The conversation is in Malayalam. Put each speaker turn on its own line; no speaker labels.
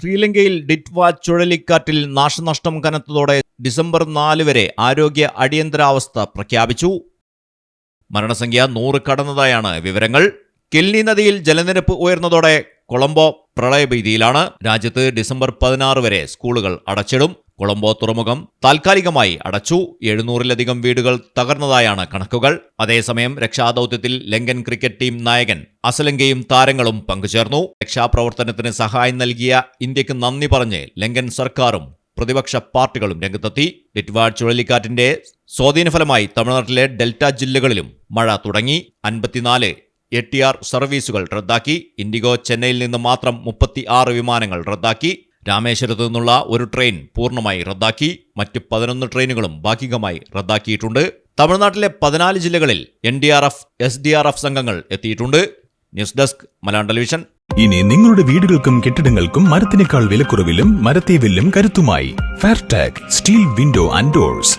ശ്രീലങ്കയിൽ ഡിറ്റ്വ ചുഴലിക്കാറ്റിൽ നാശനഷ്ടം കനത്തതോടെ ഡിസംബർ നാല് വരെ ആരോഗ്യ അടിയന്തരാവസ്ഥ പ്രഖ്യാപിച്ചു. മരണസംഖ്യ നൂറ് കടന്നതായാണ് വിവരങ്ങൾ. കെൽനി നദിയിൽ ജലനിരപ്പ് ഉയർന്നതോടെ കൊളംബോ പ്രളയഭീതിയിലാണ്. രാജ്യത്ത് ഡിസംബർ പതിനാറ് വരെ സ്കൂളുകൾ അടച്ചിടും. കൊളംബോ തുറമുഖം താൽക്കാലികമായി അടച്ചു. എഴുന്നൂറിലധികം വീടുകൾ തകർന്നതായാണ് കണക്കുകൾ. അതേസമയം രക്ഷാദൌത്യത്തിൽ ലങ്കൻ ക്രിക്കറ്റ് ടീം നായകൻ അസലങ്കയും താരങ്ങളും പങ്കുചേർന്നു. രക്ഷാപ്രവർത്തനത്തിന് സഹായം നൽകിയ ഇന്ത്യയ്ക്ക് നന്ദി പറഞ്ഞ് ലങ്കൻ സർക്കാരും പ്രതിപക്ഷ പാർട്ടികളും രംഗത്തെത്തി. ഡിറ്റ്വാഡ് ചുഴലിക്കാറ്റിന്റെ സ്വാധീനഫലമായി തമിഴ്നാട്ടിലെ ഡെൽറ്റ ജില്ലകളിലും മഴ തുടങ്ങി. അൻപത്തിനാല് എ ടി ആർ സർവീസുകൾ റദ്ദാക്കി. ഇൻഡിഗോ ചെന്നൈയിൽ നിന്ന് മാത്രം മുപ്പത്തി ആറ് വിമാനങ്ങൾ റദ്ദാക്കി. രാമേശ്വരത്തു നിന്നുള്ള ഒരു ട്രെയിൻ പൂർണമായി റദ്ദാക്കി. മറ്റ് പതിനൊന്ന് ട്രെയിനുകളും ഭാഗികമായി റദ്ദാക്കിയിട്ടുണ്ട്. തമിഴ്നാട്ടിലെ പതിനാല് ജില്ലകളിൽ N D R F S D R F സംഘങ്ങൾ എത്തിയിട്ടുണ്ട്. News desk Malayalam television.
ഇനി നിങ്ങളുടെ വീടുകൾക്കും കെട്ടിടങ്ങൾക്കും മരത്തിനേക്കാൾ വിലക്കുറവിലും മരത്തെ വില്ലും കരുത്തുമായി. Fairtag steel window and doors